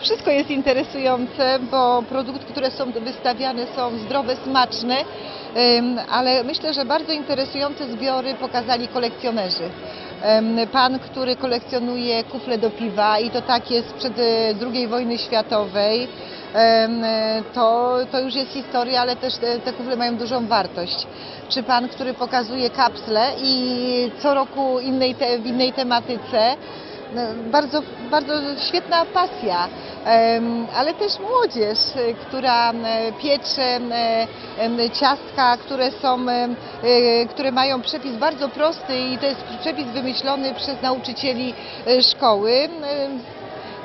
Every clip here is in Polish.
Wszystko jest interesujące, bo produkty, które są wystawiane są zdrowe, smaczne, ale myślę, że bardzo interesujące zbiory pokazali kolekcjonerzy. Pan, który kolekcjonuje kufle do piwa i to takie sprzed e, II wojny światowej, e, to, to już jest historia, ale też te, te kufle mają dużą wartość. Czy pan, który pokazuje kapsle i co roku innej te, w innej tematyce, no, bardzo, bardzo świetna pasja, ale też młodzież, e, która e, piecze e, ciastka, które są, e, które mają przepis bardzo prosty i to jest przepis wymyślony przez nauczycieli szkoły.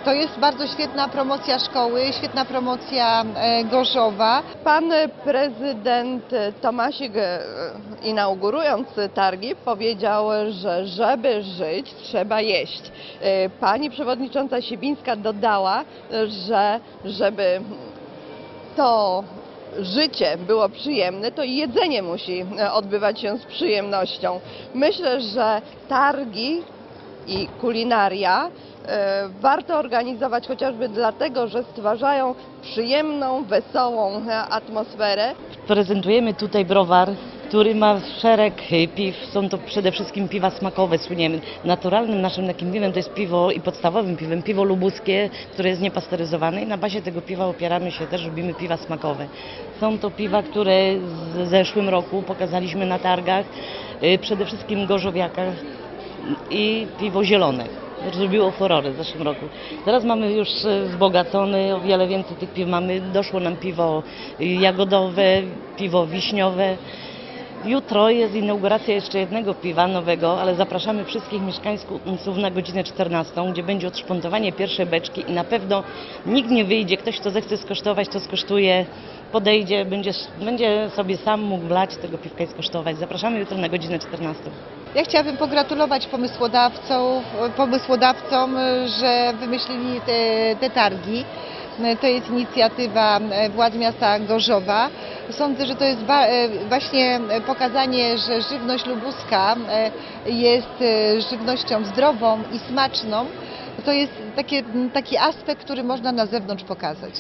To jest bardzo świetna promocja szkoły, świetna promocja e, Gorzowa. Pan prezydent Tomasik e, inaugurując targi powiedział, że żeby żyć trzeba jeść. E, Pani przewodnicząca Sibińska dodała, że żeby to życie było przyjemne, to jedzenie musi e, odbywać się z przyjemnością. Myślę, że targi i kulinaria e, warto organizować chociażby dlatego, że stwarzają przyjemną, wesołą e, atmosferę. Prezentujemy tutaj browar, który ma szereg y, piw. Są to przede wszystkim piwa smakowe, słyniemy. Naturalnym naszym takim piwem to jest piwo i podstawowym piwem, piwo lubuskie, które jest niepasteryzowane i na bazie tego piwa opieramy się też, robimy piwa smakowe. Są to piwa, które w zeszłym roku pokazaliśmy na targach, przede wszystkim gorzowiakach i piwo zielone. Zrobiło furorę w zeszłym roku. Teraz mamy już e, wzbogacony, o wiele więcej tych piw mamy. Doszło nam piwo jagodowe, piwo wiśniowe. Jutro jest inauguracja jeszcze jednego piwa nowego, ale zapraszamy wszystkich mieszkańców na godzinę 14, gdzie będzie odszpontowanie pierwszej beczki i na pewno nikt nie wyjdzie. Ktoś, kto zechce skosztować, to skosztuje, podejdzie, będzie, będzie sobie sam mógł wlać tego piwka i skosztować. Zapraszamy jutro na godzinę 14. Ja chciałabym pogratulować pomysłodawcom, pomysłodawcom że wymyślili te, te targi. To jest inicjatywa władz miasta Gorzowa. Sądzę, że to jest wa- właśnie pokazanie, że żywność lubuska jest żywnością zdrową i smaczną. To jest takie, taki aspekt, który można na zewnątrz pokazać.